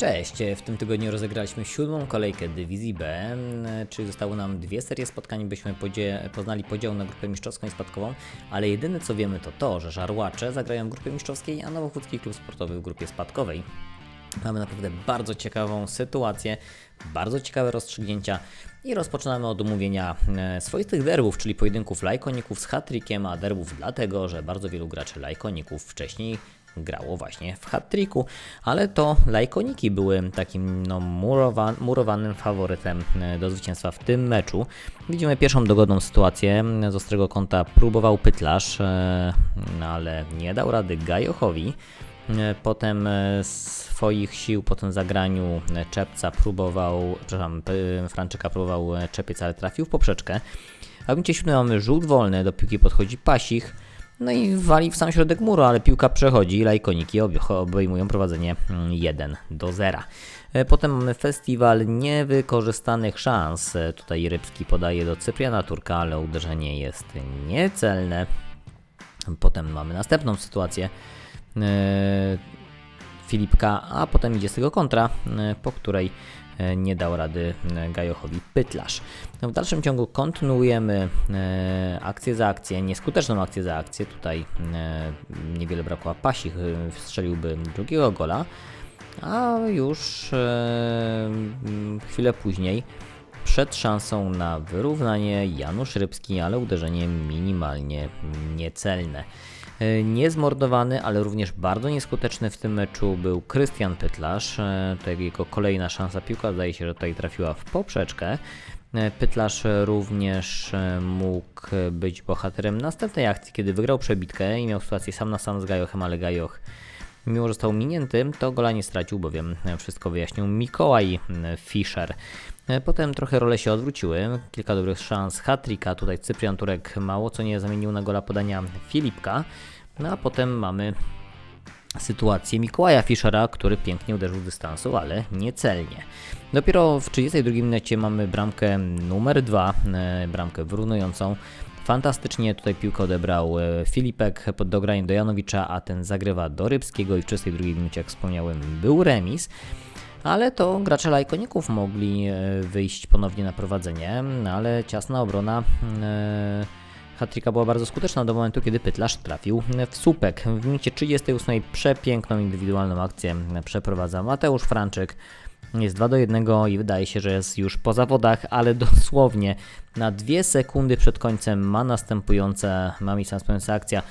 Cześć, w tym tygodniu rozegraliśmy siódmą kolejkę dywizji B, czyli zostały nam dwie serie spotkań, byśmy podzie poznali podział na grupę mistrzowską i spadkową, ale jedyne co wiemy to to, że Żarłacze zagrają w grupie mistrzowskiej, a Nowochódzki Klub Sportowy w grupie spadkowej. Mamy naprawdę bardzo ciekawą sytuację, bardzo ciekawe rozstrzygnięcia i rozpoczynamy od omówienia e, swoistych derbów, czyli pojedynków lajkoników z hat-trickiem, a derbów dlatego, że bardzo wielu graczy lajkoników wcześniej grało właśnie w hat-tricku, ale to lajkoniki były takim no, murowa, murowanym faworytem e, do zwycięstwa w tym meczu. Widzimy pierwszą dogodną sytuację. Z ostrego kąta próbował Pytlarz, e, no, ale nie dał rady Gajochowi. E, Potem swoich sił po tym zagraniu Czepca próbował, przepraszam, Franczyka próbował czepiec, ale trafił w poprzeczkę. A w minucie mamy rzut wolny, do piłki podchodzi Pasich, no i wali w sam środek muru, ale piłka przechodzi i lajkoniki ob- obejmują prowadzenie mm, 1 do 0. E, Potem mamy festiwal niewykorzystanych szans. E, Tutaj Rybski podaje do Cypriana Turka, ale uderzenie jest niecelne. Potem mamy następną sytuację. E, Filipka, a potem idzie z tego kontra, po której nie dał rady e, Gajochowi Pytlarz. No, w dalszym ciągu kontynuujemy e, akcję za akcję, nieskuteczną akcję za akcję. Tutaj e, niewiele brakło, a Pasich e, strzeliłby drugiego gola, a już e, chwilę później przed szansą na wyrównanie Janusz Rybski, ale uderzenie minimalnie niecelne. E, Niezmordowany, ale również bardzo nieskuteczny w tym meczu był Krystian Pytlarz. E, To jego kolejna szansa piłka, zdaje się, że tutaj trafiła w poprzeczkę. E, Pytlarz również mógł być bohaterem następnej akcji, kiedy wygrał przebitkę i miał sytuację sam na sam z Gajochem, ale Gajoch Mimo, że został minięty, to gola nie stracił, bowiem wszystko wyjaśnił Mikołaj Fischer. E, Potem trochę role się odwróciły, kilka dobrych szans hat-tricka, tutaj Cyprian Turek mało co nie zamienił na gola podania Filipka, no a potem mamy sytuację Mikołaja Fischera, który pięknie uderzył z dystansu, ale niecelnie. Dopiero w 32 minucie mamy bramkę numer 2, bramkę wyrównującą. Fantastycznie tutaj piłkę odebrał e, Filipek pod dograniem do Janowicza, a ten zagrywa do Rybskiego i w 32 minucie, jak wspomniałem, był remis. Ale to gracze lajkoników mogli e, wyjść ponownie na prowadzenie, ale ciasna obrona Hatryka była bardzo skuteczna do momentu, kiedy Pytlarz trafił w słupek. W minucie 38 przepiękną indywidualną akcję przeprowadza Mateusz Franczyk. Jest 2 do 1 i wydaje się, że jest już po zawodach, ale dosłownie na dwie sekundy przed końcem ma następujące, ma miejsce następująca akcja.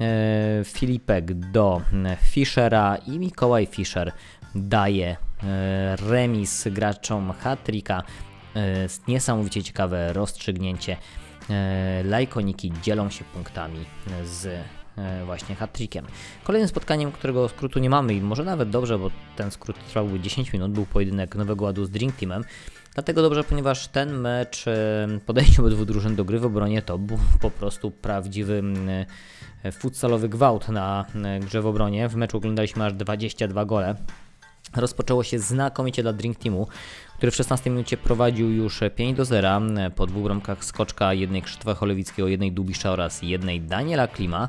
E, Filipek do Fischera i Mikołaj Fischer daje e, remis graczom Hattricka. E, Niesamowicie ciekawe rozstrzygnięcie. E, Lajkoniki dzielą się punktami z e, właśnie hat-trickiem. Kolejnym spotkaniem, którego skrótu nie mamy i może nawet dobrze, bo ten skrót trwałby 10 minut, był pojedynek Nowego Ładu z Drink Teamem. Dlatego dobrze, ponieważ ten mecz, e, podejście obydwu drużyn do gry w obronie to był po prostu prawdziwy futsalowy gwałt na grze w obronie. W meczu oglądaliśmy aż 22 gole. Rozpoczęło się znakomicie dla Drink Teamu, który w 16 minucie prowadził już 5 do 0 po dwóch bramkach skoczka, jednej Krzysztofa Cholewickiego, jednej Dubisza oraz jednej Daniela Klima.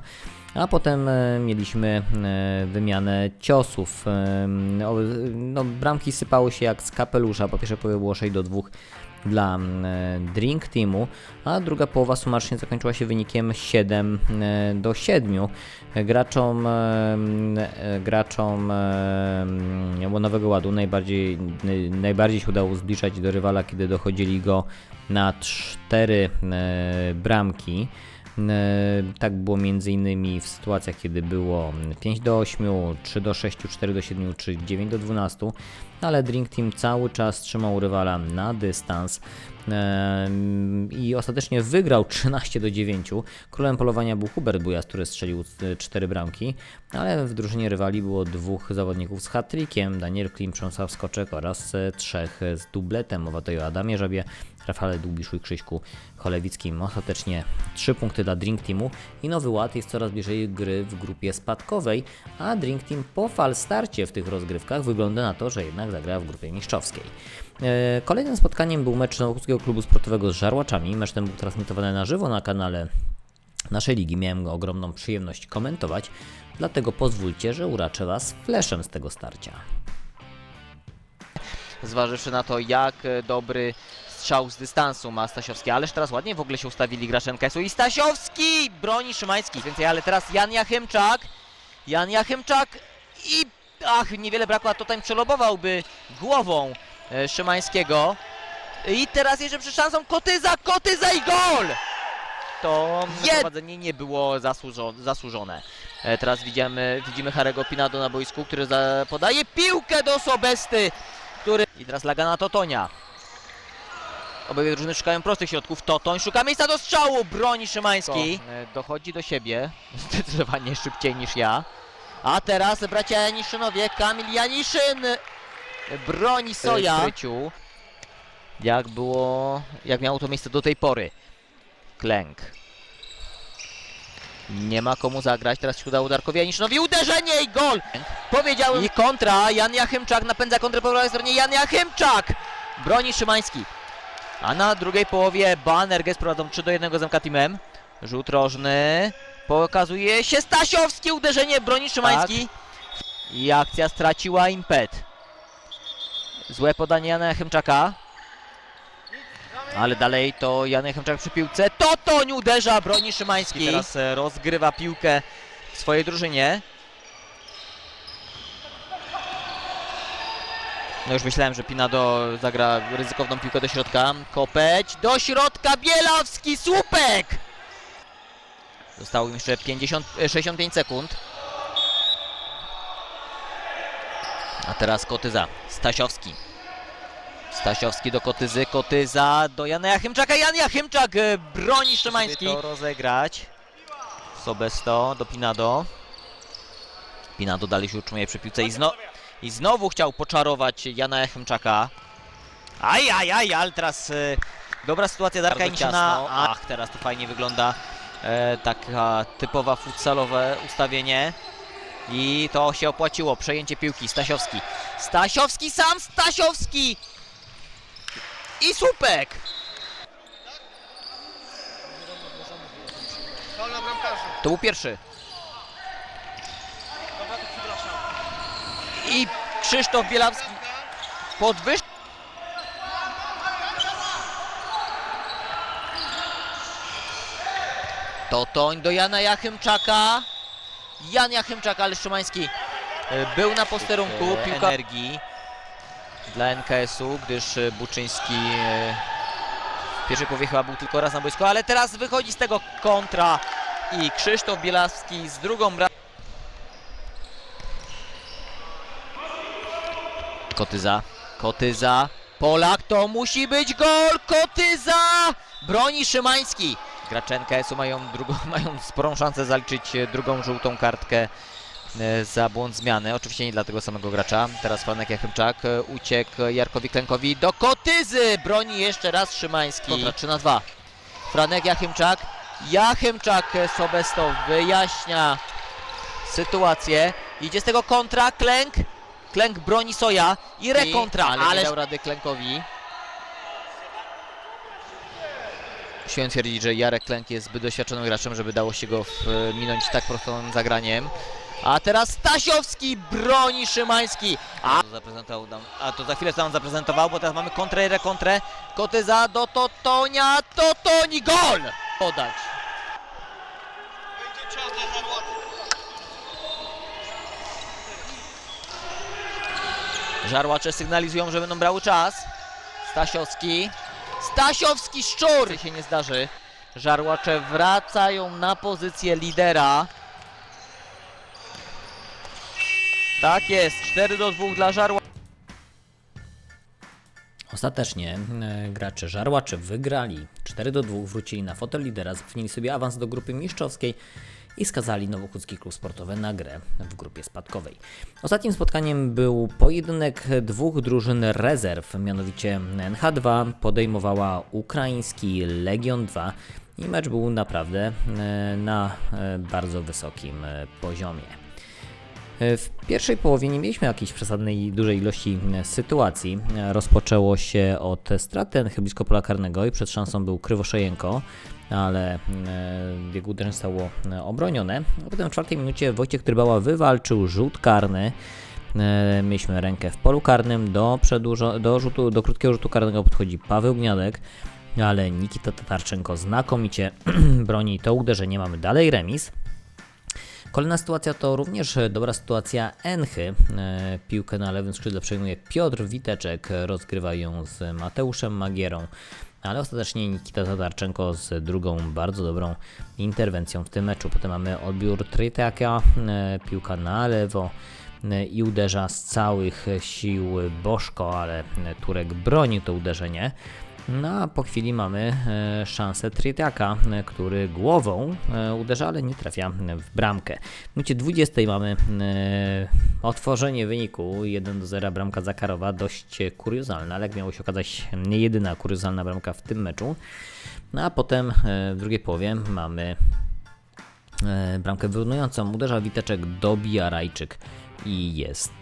A potem e, mieliśmy e, wymianę ciosów. E, No, bramki sypały się jak z kapelusza. Po pierwsze połowie było 6 do 2 dla e, Drink Teamu, a druga połowa sumarycznie zakończyła się wynikiem 7 e, do 7. Graczom, e, e, graczom Nowego Ładu najbardziej, naj- najbardziej się udało zbliżać do rywala, kiedy dochodzili go na 4 bramki. E, Tak było między innymi w sytuacjach, kiedy było 5 do 8, 3 do 6, 4 do 7 czy 9 do 12, ale Drink Team cały czas trzymał rywala na dystans e, i ostatecznie wygrał 13 do 9. Królem polowania był Hubert Bujas, który strzelił 4 bramki, ale w drużynie rywali było dwóch zawodników z hat-trickiem, Daniel Klim, Przemysław Skoczek oraz e, trzech z dubletem. Mowa tutaj o Adamie Żabie, Rafale Dłubiszu i Krzyśku Cholewickim. Ostatecznie 3 punkty dla Drink Teamu i Nowy Ład jest coraz bliżej gry w grupie spadkowej, a Drink Team po fal starcie w tych rozgrywkach wygląda na to, że jednak zagra w grupie mistrzowskiej. E, Kolejnym spotkaniem był mecz Nowochódzkiego Klubu Sportowego z Żarłaczami. Mecz ten był transmitowany na żywo na kanale naszej ligi. Miałem go ogromną przyjemność komentować, dlatego pozwólcie, że uraczę Was fleszem z tego starcia. zważywszy na to, jak dobry strzał z dystansu ma Stasiowski. Ależ teraz ładnie w ogóle się ustawili gracze NKS-u i Stasiowski broni Szymański. Więcej, ale teraz Jan Jachymczak. Jan Jachymczak i ach, niewiele brakło, a to tam przelobowałby głową e, Szymańskiego. I teraz jeszcze przy szansą Kotyza, Kotyza i gol! To prowadzenie nie było zasłużo- zasłużone. E, Teraz widzimy, widzimy Harego Pinado na boisku, który podaje piłkę do Sobesty, który... I teraz laga na Totonia. Obydwie drużyny szukają prostych środków. Totoń szuka miejsca do strzału, broni Szymański. E, Dochodzi do siebie, zdecydowanie szybciej niż ja. A teraz bracia Janiszynowie, Kamil Janiszyn broni Soja. W jak było, jak miało to miejsce do tej pory. Klęk. Nie ma komu zagrać, teraz się udało Darkowi Janiszynowi, uderzenie i gol! Powiedziałem. I kontra, Jan Jachymczak napędza kontrę po prawej stronie, Jan Jachymczak! Broni Szymański. A na drugiej połowie Banerges prowadzą 3 do 1 z MK Teamem. Rzut rożny. Pokazuje się Stasiowski, uderzenie broni Szymański. I akcja straciła impet. Złe podanie Jana Jachymczaka. Ale dalej to Jan Jachymczak przy piłce. Totoń uderza, broni Szymański. Teraz e, rozgrywa piłkę w swojej drużynie. No już myślałem, że Pinado zagra ryzykowną piłkę do środka. Kopeć do środka, Bielawski, słupek! Zostało im jeszcze 50, e, 65 sekund. A teraz Kotyza, Stasiowski. Stasiowski do Kotyzy, Kotyza do Jana Jachymczaka, Jan Jachymczak e, broni Szymański. to rozegrać. Sobesto do Pinado. Pinado dalej się utrzymuje przy piłce i, zno i znowu chciał poczarować Jana Jachymczaka. Aj, aj, aj, ale teraz e, dobra sytuacja Darka ciasno. Ach, teraz to fajnie wygląda. E, taka typowa futsalowe ustawienie. I to się opłaciło, przejęcie piłki, Stasiowski. Stasiowski sam, Stasiowski! I słupek! To był pierwszy. I Krzysztof Bielawski podwyż... Totoń do Jana Jachymczaka. Jan Jachymczak, ale Szymański e, był na posterunku. Piłka energii dla NKS-u, gdyż e, Buczyński e, w pierwszej połowie chyba był tylko raz na boisku, ale teraz wychodzi z tego kontra i Krzysztof Bielawski z drugą bramką. Kotyza, Kotyza, Polak, to musi być gol, Kotyza! Broni Szymański. Gracze NKS-u mają, drugą, mają sporą szansę zaliczyć e, drugą żółtą kartkę e, za błąd zmiany. Oczywiście nie dla tego samego gracza. Teraz Franek Jachymczak e, uciekł Jarkowi Klękowi do Kotyzy. Broni jeszcze raz Szymański. Kontra 3 na 2. Franek Jachymczak. Jachymczak Sobesto wyjaśnia sytuację. Idzie z tego kontra. Klęk. Klęk broni Soja i rekontra, ale ale nie dał rady Klękowi. Śmiem twierdzić, że Jarek Klęk jest zbyt doświadczonym graczem, żeby dało się go w, minąć tak prostym zagraniem. A teraz Stasiowski broni Szymański. A to, zaprezentował nam, a to za chwilę nam zaprezentował, bo teraz mamy kontrę i rekontrę. Kotyza do Totonia, Totoni, gol! Podać. Żarłacze sygnalizują, że będą brały czas. Stasiowski. Stasiowski szczur! się nie zdarzy. Żarłacze wracają na pozycję lidera. Tak jest, 4 do 2 dla Żarła. Ostatecznie e, gracze Żarłacze wygrali 4 do 2, wrócili na fotel lidera, zapewnili sobie awans do grupy mistrzowskiej i skazali Nowochódzki Klub Sportowy na grę w grupie spadkowej. Ostatnim spotkaniem był pojedynek dwóch drużyn rezerw, mianowicie NH2 podejmowała ukraiński Legion 2 i mecz był naprawdę e, na e, bardzo wysokim e, poziomie. W pierwszej połowie nie mieliśmy jakiejś przesadnej dużej ilości sytuacji. Rozpoczęło się od straty NH blisko pola karnego i przed szansą był Krywoszejenko, ale e, jego uderzenie zostało e, obronione. A potem w czwartej minucie Wojciech Trybała wywalczył rzut karny E, mieliśmy rękę w polu karnym, do, przedłużo, do, rzutu, do krótkiego rzutu karnego podchodzi Paweł Gniadek, ale Nikita Tatarczenko znakomicie broni to uderzenie, mamy dalej remis. Kolejna sytuacja to również dobra sytuacja Enchy. E, Piłkę na lewym skrzydle przejmuje Piotr Witeczek, rozgrywa ją z Mateuszem Magierą, ale ostatecznie Nikita Tatarczenko z drugą bardzo dobrą interwencją w tym meczu. Potem mamy odbiór Trytaka, e, piłka na lewo e, i uderza z całych sił Bożko, ale Turek broni to uderzenie. No a po chwili mamy e, szansę Trietiaka, e, który głową e, uderza, ale nie trafia w bramkę. W minucie 20 mamy otworzenie wyniku 1 do 0 bramka Zakarowa, dość kuriozalna, ale jak miało się okazać nie jedyna kuriozalna bramka w tym meczu. No a potem w drugiej połowie mamy bramkę wyrównującą. Uderza Witeczek, dobija Rajczyk i jest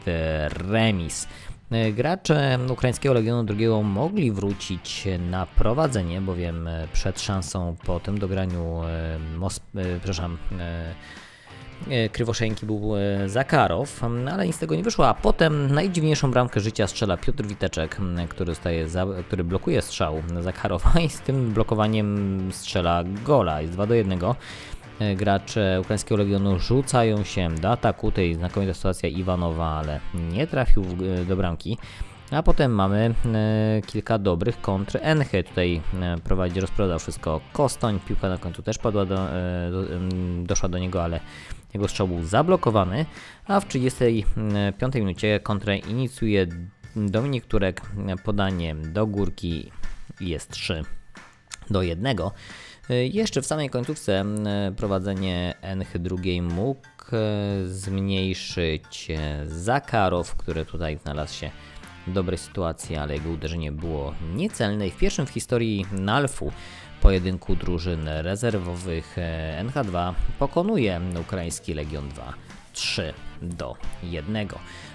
remis. E, Gracze ukraińskiego Legionu II mogli wrócić na prowadzenie, bowiem e, przed szansą po tym dograniu e, Mos- przepraszam, Krywoszeńki był Zakarow, ale nic z tego nie wyszło, a potem najdziwniejszą bramkę życia strzela Piotr Witeczek, który, za, który blokuje strzał Zakarowa i z tym blokowaniem strzela gola, jest 2 do 1. E, Gracze ukraińskiego Legionu rzucają się do ataku, tej znakomita sytuacja Iwanowa, ale nie trafił w, e, do bramki. A potem mamy e, kilka dobrych kontr Enche. Tutaj e, prowadzi, rozprodał wszystko Kostoń. Piłka na końcu też padła do, e, do, em, doszła do niego, ale jego strzał był zablokowany. A w 35 minucie kontrę inicjuje Dominik Turek podaniem do górki jest 3 do 1. Y, Jeszcze w samej końcówce m, prowadzenie Enchy drugiej mógł e, zmniejszyć e, Zakarow, który tutaj znalazł się w dobrej sytuacji, ale jego uderzenie było niecelne i w pierwszym w historii Nalfu pojedynku drużyn rezerwowych e, NH2 pokonuje ukraiński Legion 2 3 do 1.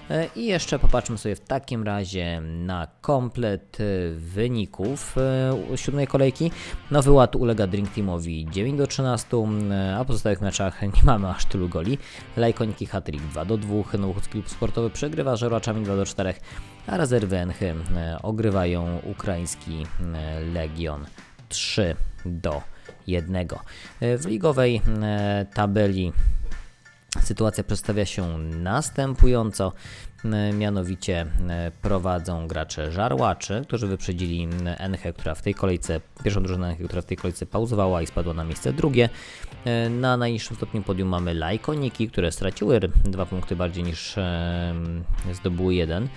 E, I jeszcze popatrzmy sobie w takim razie na komplet e, wyników e, siódmej kolejki. Nowy ład ulega Drink Teamowi 9 do 13, e, a w pozostałych meczach nie mamy aż tylu goli. Lajkoniki Hattrick 2 do 2, Nowochódzki Klub Sportowy przegrywa z Żerołaczami 2 do 4, a rezerwy Enchy ogrywają ukraiński Legion 3 do 1. E, W ligowej tabeli Sytuacja przedstawia się następująco. M, Mianowicie e, prowadzą gracze Żarłaczy, którzy wyprzedzili Enchę, która w tej kolejce, pierwszą drużynę Enchę, która w tej kolejce pauzowała i spadła na miejsce drugie. E, Na najniższym stopniu podium mamy Lajkoniki, które straciły dwa punkty bardziej niż e, zdobyły jeden.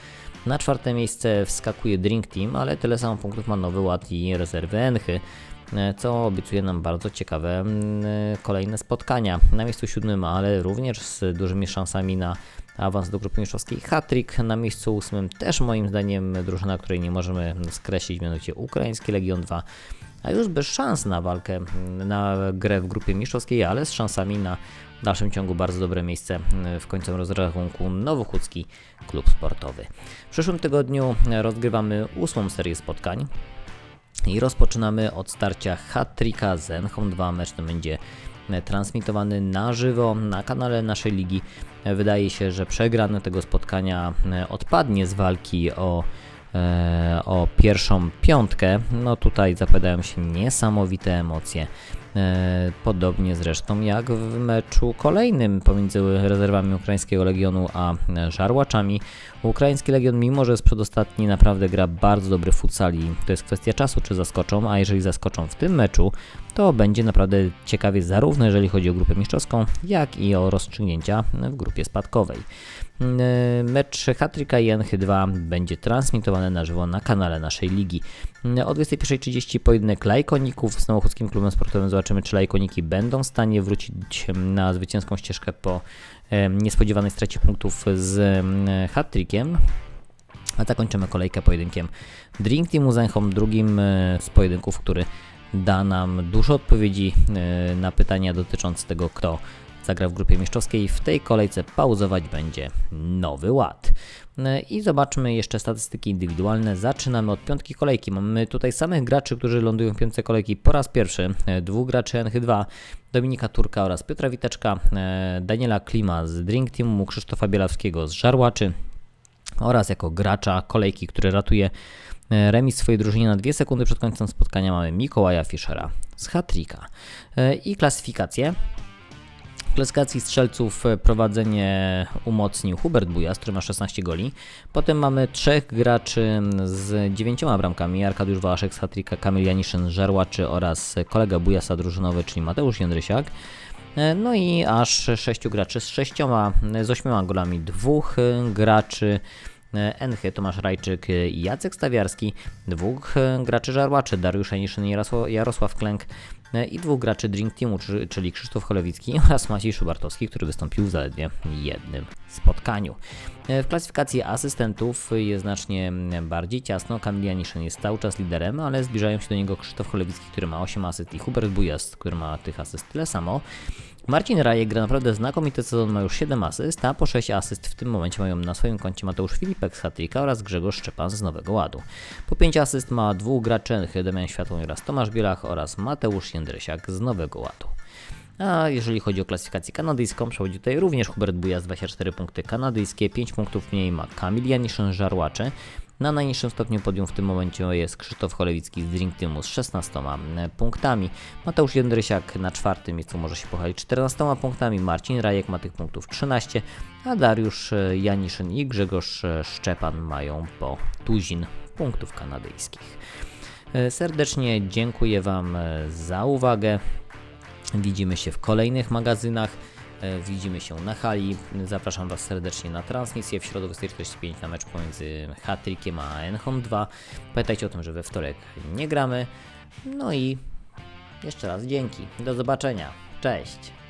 Na czwarte miejsce wskakuje Drink Team, ale tyle samo punktów ma Nowy Ład i rezerwy Enchy e, co obiecuje nam bardzo ciekawe mm, e, kolejne spotkania. Na miejscu siódmym, ale również z dużymi szansami na awans do grupy mistrzowskiej Hattrick. Na miejscu ósmym też moim zdaniem drużyna, której nie możemy skreślić, mianowicie Ukraiński Legion 2. A już bez szans na walkę, mm, na grę w grupie mistrzowskiej, ale z szansami na w dalszym ciągu bardzo dobre miejsce mm, w końcowym rozrachunku Nowochódzki Klub Sportowy. W przyszłym tygodniu rozgrywamy ósmą serię spotkań. I rozpoczynamy od starcia hat-tricka z Enchą 2. Mecz ten będzie e, transmitowany na żywo na kanale naszej ligi. E, Wydaje się, że przegrany tego spotkania e, odpadnie z walki o, e, o pierwszą piątkę. No tutaj zapowiadają się niesamowite emocje. E, Podobnie zresztą jak w meczu kolejnym pomiędzy rezerwami ukraińskiego Legionu a e, Żarłaczami. Ukraiński Legion, mimo że jest przedostatni, naprawdę gra bardzo dobry futsal i to jest kwestia czasu, czy zaskoczą, a jeżeli zaskoczą w tym meczu, to będzie naprawdę ciekawie zarówno jeżeli chodzi o grupę mistrzowską, jak i o rozstrzygnięcia w grupie spadkowej. E, Mecz Hatryka i Enchy 2 będzie transmitowany na żywo na kanale naszej ligi. O 21.30 pojedynek Lajkoników z Nowochódzkim Klubem Sportowym. Zobaczymy, czy Lajkoniki będą w stanie wrócić na zwycięską ścieżkę po niespodziewanej stracie punktów z e, hat-trickiem. A zakończymy kolejkę pojedynkiem Drink Teamu z Enchą, drugim e, z pojedynków, który da nam dużo odpowiedzi e, na pytania dotyczące tego, kto zagra w grupie mistrzowskiej. W tej kolejce pauzować będzie Nowy Ład. E, I zobaczmy jeszcze statystyki indywidualne. Zaczynamy od piątki kolejki. Mamy tutaj samych graczy, którzy lądują w piątce kolejki po raz pierwszy. E, Dwóch graczy NH2, Dominika Turka oraz Piotra Witeczka, e, Daniela Klima z Drink Teamu, Krzysztofa Bielawskiego z Żarłaczy, oraz jako gracza kolejki, który ratuje remis swojej drużynie na 2 sekundy przed końcem spotkania mamy Mikołaja Fischera z Hatrika. I klasyfikację. Klasyfikacji strzelców e, prowadzenie umocnił Hubert Bujas, który ma 16 goli. Potem mamy trzech graczy z dziewięcioma bramkami. Arkadiusz Wałaszek z Hatrika, Kamil Janiszyn Żarłaczy oraz kolega Bujasa drużynowy, czyli Mateusz Jędrysiak. E, No i aż sześciu graczy z sześcioma, z ośmioma golami. Dwóch e, graczy Enchy, Tomasz Rajczyk i Jacek Stawiarski, dwóch e, graczy Żarłaczy, Dariusz Janiszyn i Jarosław, Klęk e, i dwóch graczy Drink Teamu, czy- czyli Krzysztof Cholewicki oraz Maciej Szubartowski, który wystąpił w zaledwie jednym spotkaniu. E, W klasyfikacji asystentów jest znacznie bardziej ciasno. Kamil Janiszyn jest cały czas liderem, ale zbliżają się do niego Krzysztof Cholewicki, który ma 8 asyst i Hubert Bujas, który ma tych asyst tyle samo. Marcin Rajek gra naprawdę znakomity sezon, ma już 7 asyst, a po 6 asyst w tym momencie mają na swoim koncie Mateusz Filipek z Hatrika oraz Grzegorz Szczepan z Nowego Ładu. Po 5 asyst ma dwóch graczy, Damian Światłoń oraz Tomasz Bielach oraz Mateusz Jędrysiak z Nowego Ładu. A jeżeli chodzi o klasyfikację kanadyjską, przechodzi tutaj również Hubert Bujas, 24 punkty kanadyjskie, 5 punktów mniej ma Kamil Janiszyn z Żarłaczy. Na najniższym stopniu podium w tym momencie jest Krzysztof Cholewicki z Drink Teamu z 16 punktami. Mateusz Jędrysiak na czwartym miejscu może się pochwalić 14 punktami. Marcin Rajek ma tych punktów 13, a Dariusz e, Janiszyn i Grzegorz e, Szczepan mają po tuzin punktów kanadyjskich. E, Serdecznie dziękuję Wam e, za uwagę. Widzimy się w kolejnych magazynach. E, Widzimy się na hali. Zapraszam Was serdecznie na transmisję w środę 45 na mecz pomiędzy Hatrykiem a Enchom 2. Pamiętajcie o tym, że we wtorek nie gramy. No i jeszcze raz dzięki. Do zobaczenia. Cześć.